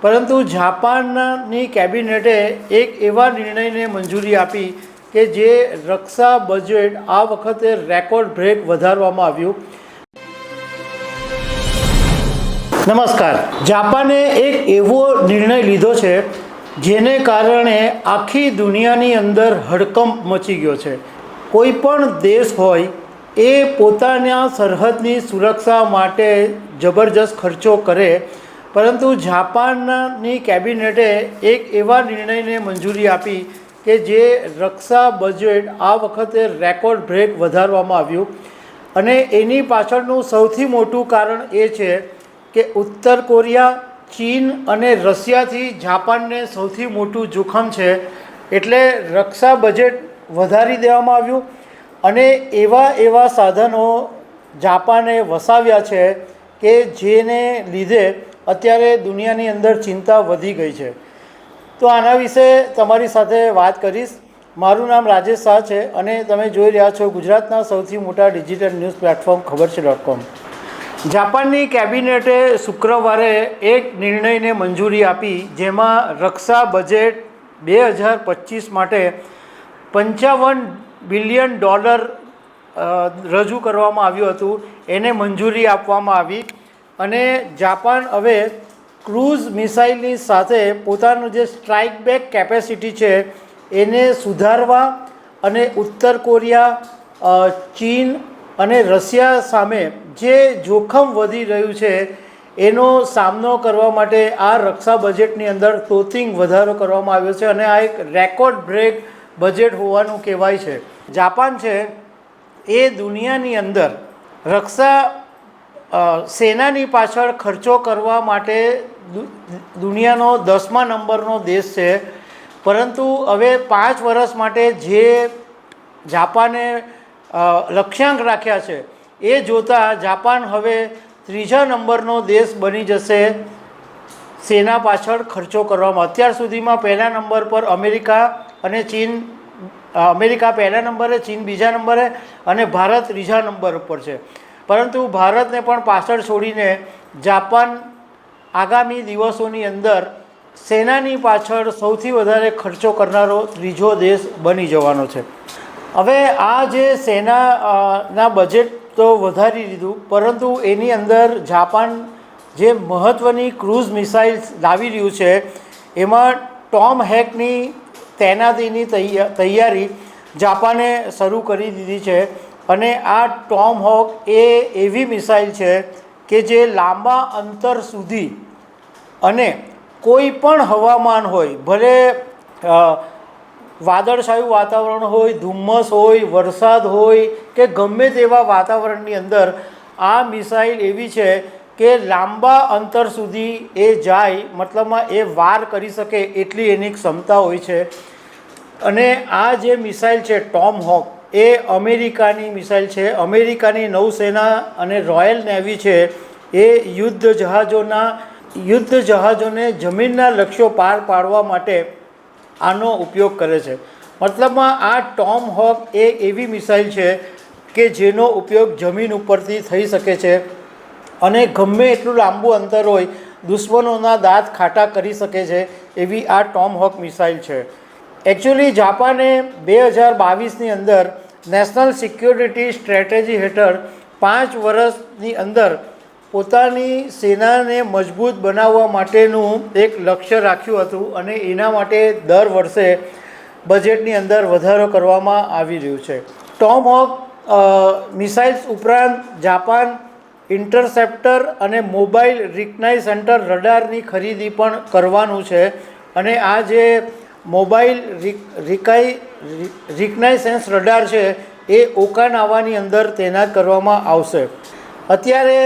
પરંતુ જાપાનની કેબિનેટે એક એવા નિર્ણયને મંજૂરી આપી કે જે રક્ષા બજેટ આ વખતે રેકોર્ડ બ્રેક વધારવામાં આવ્યું. નમસ્કાર. જાપાને એક એવો નિર્ણય લીધો છે જેને કારણે આખી દુનિયાની અંદર હડકંપ મચી ગયો છે. કોઈ પણ દેશ હોય એ પોતાના સરહદની સુરક્ષા માટે જબરજસ્ત ખર્ચો કરે પરંતુ જાપાનની કેબિનેટે એક એવા નિર્ણયને મંજૂરી આપી કે જે રક્ષા બજેટ આ વખતે રેકોર્ડ બ્રેક વધારવામાં આવ્યું. અને એની પાછળનું સૌથી મોટું કારણ એ છે કે ઉત્તર કોરિયા, ચીન અને રશિયાથી જાપાનને સૌથી મોટું જોખમ છે. એટલે રક્ષા બજેટ વધારી દેવામાં આવ્યું અને એવા એવા સાધનો જાપાને વસાવ્યા છે કે જેને લીધે અત્યારે દુનિયાની અંદર ચિંતા વધી ગઈ છે. તો આના વિશે તમારી સાથે વાત કરીશ. મારું નામ રાજેશ શાહ છે અને તમે જોઈ રહ્યા છો ગુજરાતના સૌથી મોટા ડિજિટલ ન્યૂઝ પ્લેટફોર્મ ખબર છે ડોટ કોમ. જાપાનની કેબિનેટે શુક્રવારે એક નિર્ણયને મંજૂરી આપી જેમાં રક્ષા બજેટ બે હજાર પચીસ માટે પંચાવન બિલિયન ડોલર રજૂ કરવામાં આવ્યું હતું. એને મંજૂરી આપવામાં આવી. અને જાપાન હવે ક્રૂઝ મિસાઇલની સાથે પોતાનું જે સ્ટ્રાઇક બેક કેપેસિટી છે, એને સુધારવા અને ઉત્તર કોરિયા ચીન અને રશિયા સામે જે જોખમ વધી રહ્યું છે, એનો સામનો કરવા માટે આ રક્ષા બજેટની અંદર તોતિંગ વધારો કરવામાં આવ્યો છે અને આ એક રેકોર્ડ બ્રેક બજેટ હોવાનું કહેવાય છે. જાપાન છે, એ દુનિયાની અંદર રક્ષા સેનાની પાછળ ખર્ચો કરવા માટે દુનિયાનો દસમા નંબરનો દેશ છે. પરંતુ હવે પાંચ વર્ષ માટે જે જાપાને લક્ષ્યાંક રાખ્યા છે, એ જોતાં જાપાન હવે ત્રીજા નંબરનો દેશ બની જશે. સેના પાછળ ખર્ચો કરવામાં, અત્યાર સુધીમાં પહેલા નંબર પર અમેરિકા અને ચીન અમેરિકા પહેલા નંબરે, ચીન બીજા નંબરે અને ભારત ત્રીજા નંબર ઉપર છે. પરંતુ ભારતને પણ પાછળ છોડીને જાપાન આગામી દિવસોની અંદર સેનાની પાછળ સૌથી વધારે ખર્ચો કરનારો ત્રીજો દેશ બની જવાનો છે. હવે આ જે સેનાના બજેટ તો વધારી દીધું, પરંતુ એની અંદર જાપાન જે મહત્ત્વની ક્રૂઝ મિસાઇલ્સ લાવી રહ્યું છે, એમાં ટોમ હેકની તૈનાતીની તૈયારી જાપાને શરૂ કરી દીધી છે. અને આ ટોમ હોક એ એવી મિસાઇલ છે કે જે લાંબા અંતર સુધી અને કોઈ પણ હવામાન હોય, ભલે વાદળછાયું વાતાવરણ હોય, ધુમ્મસ હોય, વરસાદ હોય કે ગમે તેવા વાતાવરણની અંદર, આ મિસાઇલ એવી છે કે લાંબા અંતર સુધી એ જાય, મતલબમાં એ વાર કરી શકે એટલી એની ક્ષમતા હોય છે. અને આ જે મિસાઇલ છે ટોમ હોક એ અમેરિકાની મિસાઇલ છે. અમેરિકાની નૌસેના અને રોયલ નેવી છે. એ યુદ્ધ જહાજોના, યુદ્ધ જહાજોને જમીનના લક્ષ્યો પાર પાડવા માટે આનો ઉપયોગ કરે છે. મતલબમાં આ ટોમ હોક એ એવી મિસાઇલ છે કે જેનો ઉપયોગ જમીન ઉપરથી થઈ શકે છે અને ગમે એટલું લાંબુ અંતર હોય, દુશ્મનોના દાંત ખાટા કરી શકે છે એવી આ ટોમ હોક મિસાઇલ છે. એકચ્યુઅલી જાપાને બે હજાર બાવીસની અંદર નેશનલ સિક્યોરિટી સ્ટ્રેટેજી હેઠળ પાંચ વર્ષની અંદર પોતાની સેનાને મજબૂત બનાવવા માટેનું એક લક્ષ્ય રાખ્યું હતું અને એના માટે દર વર્ષે બજેટની અંદર વધારો કરવામાં આવી રહ્યું છે. ટોમ હોક મિસાઇલ્સ ઉપરાંત જાપાન ઇન્ટરસેપ્ટર અને મોબાઈલ રિકનાઇઝ સેન્ટર રડારની ખરીદી પણ કરવાનું છે. અને આ જે મોબાઈલ રિકાઈ રિકનાઇસેન્સ રડાર છે એ ઓકાનાવાની અંદર તૈનાત કરવામાં આવશે. અત્યારે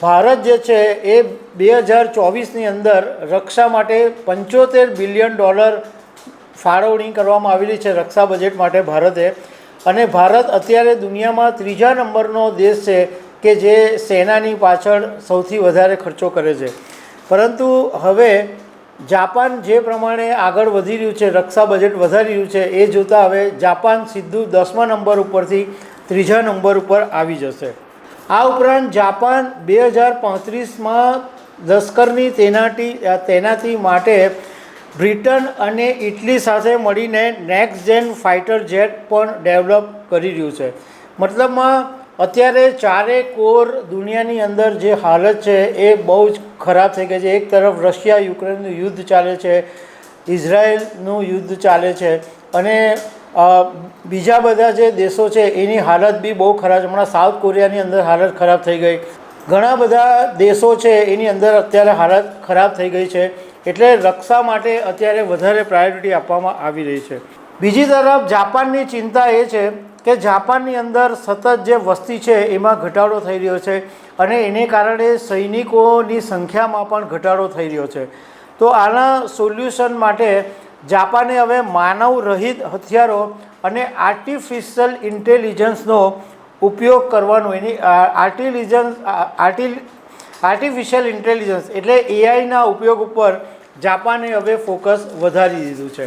ભારત જે છે એ બે હજાર ચોવીસની અંદર રક્ષા માટે પંચોતેર બિલિયન ડોલર ફાળવણી કરવામાં આવેલી છે રક્ષા બજેટ માટે ભારતે. અને ભારત અત્યારે દુનિયામાં ત્રીજા નંબરનો દેશ છે કે જે સેનાની પાછળ સૌથી વધારે ખર્ચો કરે છે. પરંતુ હવે જાપાન જે પ્રમાણે આગળ વધી રહ્યું છે, રક્ષા બજેટ વધારી રહ્યું છે, એ જોતાં હવે જાપાન સીધું દસમા નંબર ઉપરથી ત્રીજા નંબર ઉપર આવી જશે. આ ઉપરાંત જાપાન બે હજાર પાંત્રીસમાં લશ્કરની તૈનાતી તૈનાતી માટે બ્રિટન અને ઇટલી સાથે મળીને નેક્સ્ટ જેન ફાઇટર જેટ પણ ડેવલપ કરી રહ્યું છે. મતલબમાં અત્યારે ચારે કોર દુનિયાની અંદર જે હાલત છે, એ બહુ જ ખરાબ થઈ ગઈ છે એક તરફ રશિયા, યુક્રેનનું યુદ્ધ ચાલે છે, ઇઝરાયલનું યુદ્ધ ચાલે છે અને બીજા બધા જે દેશો છે એની હાલત બી બહુ ખરાબ છે. હમણાં સાઉથ કોરિયાની અંદર હાલત ખરાબ થઈ ગઈ. ઘણા બધા દેશો છે એની અંદર અત્યારે હાલત ખરાબ થઈ ગઈ છે. એટલે રક્ષા માટે અત્યારે વધારે પ્રાયોરિટી આપવામાં આવી રહી છે. બીજી તરફ જાપાનની ચિંતા એ છે કે જાપાનની અંદર સતત જે વસ્તી છે, એમાં ઘટાડો થઈ રહ્યો છે અને એને કારણે સૈનિકોની સંખ્યામાં પણ ઘટાડો થઈ રહ્યો છે. તો આના સોલ્યુશન માટે જાપાને હવે માનવ રહિત હથિયારો અને આર્ટિફિશિયલ ઇન્ટેલિજન્સનો ઉપયોગ કરવાનો, એની આર્ટિલિજન્સ આર્ટિ આર્ટિફિશિયલ ઇન્ટેલિજન્સ એટલે એઆઈના ઉપયોગ ઉપર જાપાને હવે ફોકસ વધારી દીધું છે.